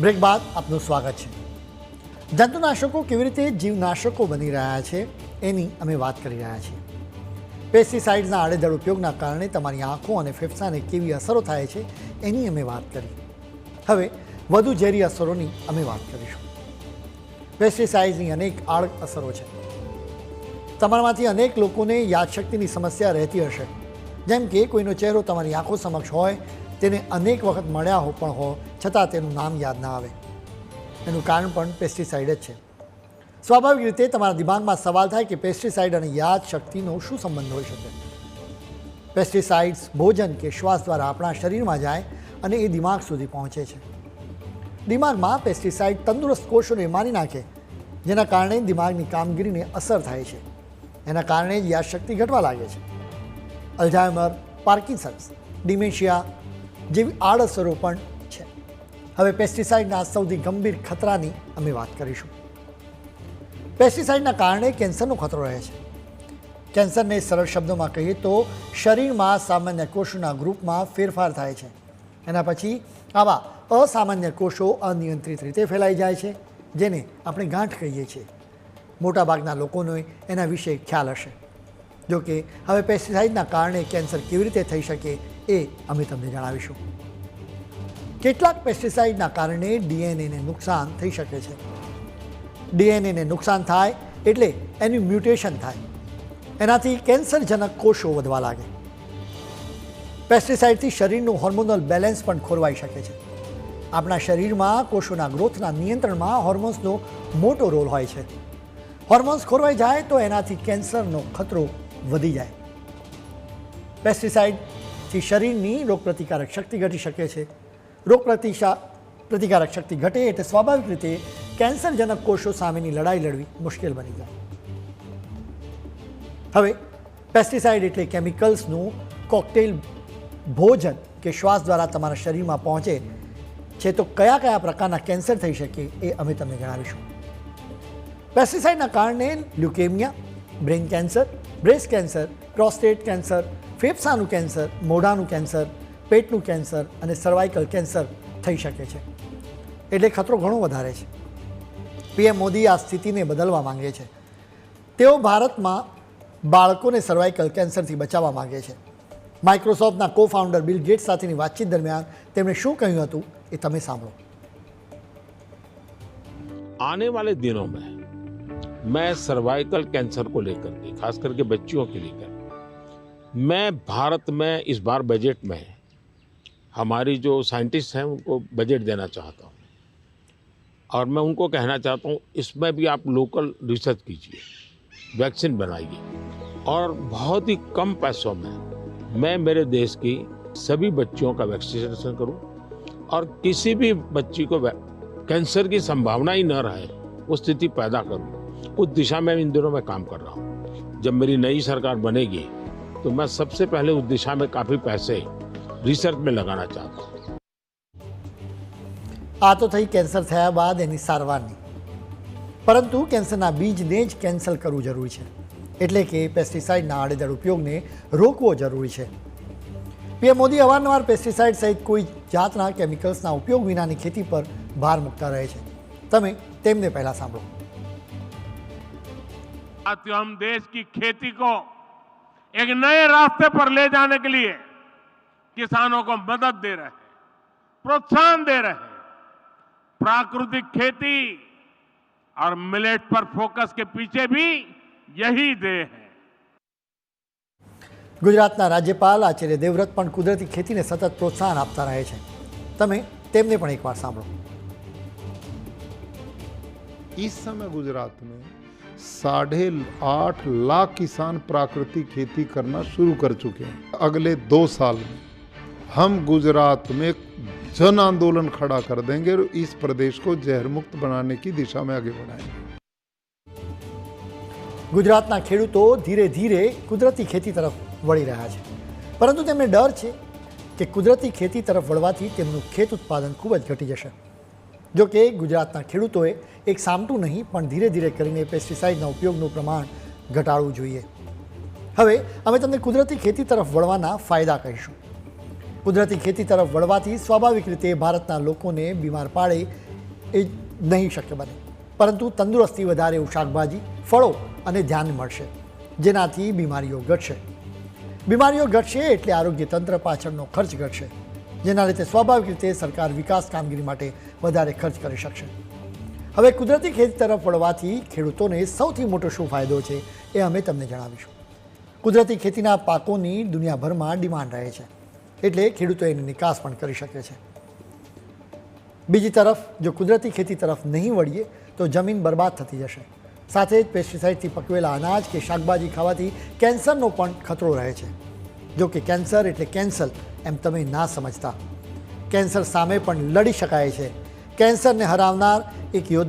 Break બાદ આપનું સ્વાગત છે. જંતુનાશકો કેવી રીતે જીવનાશકો બની રહ્યા છે એની અમે વાત કરી રહ્યા છીએ. પેસ્ટિસાઇડ્સના આડેધડ ઉપયોગના કારણે તમારી આંખો અને ફેફસાને કેવી અસરો થાય છે એની અમે વાત કરી. હવે વધુ ઝેરી અસરોની અમે વાત કરીશું. પેસ્ટિસાઇડ્સની અનેક આડ અસરો છે. તમારામાંથી અનેક લોકોને યાદશક્તિની સમસ્યા રહેતી હશે. જેમ કે કોઈનો ચહેરો તમારી આંખો સમક્ષ હોય તેને અનેક વખત મળ્યા હો, પણ હો, છતાં તેનું નામ યાદ ના આવે. એનું કારણ પણ પેસ્ટિસાઇડ જ છે. સ્વાભાવિક રીતે તમારા દિમાગમાં સવાલ થાય કે પેસ્ટિસાઇડ અને યાદશક્તિનો શું સંબંધ હોઈ શકે? પેસ્ટિસાઇડ્સ ભોજન કે શ્વાસ દ્વારા આપણા શરીરમાં જાય અને એ દિમાગ સુધી પહોંચે છે. દિમાગમાં પેસ્ટિસાઇડ તંદુરસ્ત કોષોને મારી નાખે, જેના કારણે દિમાગની કામગીરીને અસર થાય છે. એના કારણે જ યાદશક્તિ ઘટવા લાગે છે. અલ્ઝાઇમર પાર્કિન્સન્સ ડિમેન્શિયા જેવી આડઅસરો પણ છે. હવે પેસ્ટિસાઇડના સૌથી ગંભીર ખતરાની અમે વાત કરીશું. પેસ્ટિસાઇડના કારણે કેન્સરનો ખતરો રહે છે. કેન્સરને સરળ શબ્દોમાં કહીએ તો શરીરમાં સામાન્ય કોષોના ગ્રુપમાં ફેરફાર થાય છે. એના પછી આવા અસામાન્ય કોષો અનિયંત્રિત રીતે ફેલાઈ જાય છે, જેને આપણે ગાંઠ કહીએ છીએ. મોટાભાગના લોકોને એના વિશે ખ્યાલ હશે. જો કે હવે પેસ્ટિસાઇડના કારણે કેન્સર કેવી રીતે થઈ શકે એ અમે તમને જણાવીશું. કેટલાક પેસ્ટિસાઇડના કારણે ડીએનએને નુકસાન થઈ શકે છે. ડીએનએને નુકસાન થાય એટલે એનું મ્યુટેશન થાય. એનાથી કેન્સરજનક કોષો વધવા લાગે. પેસ્ટિસાઇડથી શરીરનું હોર્મોનલ બેલેન્સ પણ ખોરવાઈ શકે છે. આપણા શરીરમાં કોષોના ગ્રોથના નિયંત્રણમાં હોર્મોન્સનો મોટો રોલ હોય છે. હોર્મોન્સ ખોરવાઈ જાય તો એનાથી કેન્સરનો ખતરો વધી જાય. પેસ્ટિસાઇડથી શરીરની રોગપ્રતિકારક શક્તિ ઘટી શકે છે. રોગ પ્રતિશા પ્રતિકારક શક્તિ ઘટે એટલે સ્વાભાવિક રીતે કેન્સરજનક કોષો સામેની લડાઈ લડવી મુશ્કેલ બની જાય. હવે પેસ્ટિસાઇડ એટલે કેમિકલ્સનું કોકટેલ ભોજન કે શ્વાસ દ્વારા તમારા શરીરમાં પહોંચે છે તો કયા કયા પ્રકારના કેન્સર થઈ શકે એ અમે તમને જણાવીશું. પેસ્ટિસાઇડના કારણે leukaemia brain cancer breast cancer, prostate cancer, ફેફસાનું cancer, મોઢાનું કેન્સર, પેટનું કેન્સર અને સર્વાઇકલ કેન્સર થઈ શકે છે. એટલે ખતરો ઘણો વધારે છે. પીએમ મોદી આ સ્થિતિને બદલવા માંગે છે. તેઓ ભારતમાં બાળકોને સર્વાઇકલ કેન્સરથી બચાવવા માગે છે. માઇક્રોસોફ્ટના કો ફાઉન્ડર બિલ ગેટ્સ સાથેની વાતચીત દરમિયાન તેમણે શું કહ્યું હતું એ તમે સાંભળો. આને વાલે દિનો मैं सर्वाइकल कैंसर को लेकर के, खास करके बच्चियों के लेकर, मैं भारत में इस बार बजट में हमारी जो साइंटिस्ट हैं उनको बजट देना चाहता हूँ। और मैं उनको कहना चाहता हूँ, इसमें भी आप लोकल रिसर्च कीजिए, वैक्सीन बनाइए। और बहुत ही कम पैसों में मैं मेरे देश की सभी बच्चियों का वैक्सीनेशन करूँ और किसी भी बच्ची को कैंसर की संभावना ही न रहे, वो स्थिति पैदा करूँ। उस दिशा में इन दिनों मैं काम कर रहा हूं जब मेरी नई सरकार बनेगी तो मैं सबसे पहले उस दिशा में काफी पैसे रिसर्च में लगाना चाहता हूं આ તો થઈ કેન્સર થયા બાદ એની સારવારની પરંતુ કેન્સરના બીજને જ કેન્સલ કરવું જરૂરી છે એટલે કે પેસ્ટિસાઇડના આડેધડ ઉપયોગને રોકવો જરૂરી છે પીએમ મોદી અવારનવાર પેસ્ટિસાઇડ સહિત કોઈ જાતના કેમિકલ્સના ઉપયોગ વિનાની ખેતી પર ભાર મૂકતા રહે છે તમે તેમને પહેલાં સાંભળો साथियों हम देश की खेती को एक नए रास्ते पर ले जाने के लिए किसानों को मदद दे रहे हैं प्रोत्साहन दे रहे हैं प्राकृतिक खेती और मिलेट पर फोकस के पीछे भी यही ध्येय है ગુજરાતના રાજ્યપાલ આચાર્ય દેવવ્રત પણ કુદરતી ખેતીને સતત પ્રોત્સાહન આપતા રહે છે તમે તેમને પણ એકવાર સાંભળો इस समय गुजरात में साढ़े आठ लाख किसान प्राकृतिक खेती करना शुरू कर चुके हैं अगले दो साल में हम गुजरात में जन आंदोलन खड़ा कर देंगे और इस प्रदेश को जहर मुक्त बनाने की दिशा में आगे बढ़ाएंगे ગુજરાતના ખેડૂતો ધીરે ધીરે કુદરતી ખેતી તરફ વળી રહ્યા છે પરંતુ તેમને ડર છે કે કુદરતી ખેતી તરફ વળવાથી તેમનું ખેત ઉત્પાદન ખૂબ જ ઘટી જશે જો કે ગુજરાતના ખેડૂતોએ એક સામટું નહીં, પણ ધીરે ધીરે કરીને પેસ્ટિસાઇડના ઉપયોગનું પ્રમાણ ઘટાડવું જોઈએ. હવે અમે તમને કુદરતી ખેતી તરફ વળવાના ફાયદા કહીશું. કુદરતી ખેતી તરફ વળવાથી સ્વાભાવિક રીતે ભારતના લોકોને બીમાર પાડે એ નહીં શક્ય બને. પરંતુ તંદુરસ્તી વધારે શાકભાજી, ફળો અને ધ્યાન મળશે, જેનાથી બીમારીઓ ઘટશે. બીમારીઓ ઘટશે એટલે આરોગ્ય તંત્ર પાછળનો ખર્ચ ઘટશે. જેના લીધે સ્વાભાવિક રીતે સરકાર વિકાસ કામગીરી માટે વધારે ખર્ચ કરી શકશે. હવે કુદરતી ખેતી તરફ વળવાથી ખેડૂતોને સૌથી મોટો શું ફાયદો છે એ અમે તમને જણાવીશું. કુદરતી ખેતીના પાકોની દુનિયાભરમાં ડિમાન્ડ રહે છે, એટલે ખેડૂતો એની નિકાસ પણ કરી શકે છે. બીજી તરફ, જો કુદરતી ખેતી તરફ નહીં વળીએ, તો જમીન બરબાદ થતી જશે. સાથે જ પેસ્ટિસાઇડથી પકવેલા અનાજ કે શાકભાજી ખાવાથી કેન્સરનો પણ ખતરો રહે છે. જો કે કેન્સર એટલે કેન્સર એમ તમે ના સમજતા. કેન્સર સામે પણ લડી શકાય છે. કેન્સરને હરાવનાર એક યોદ્ધા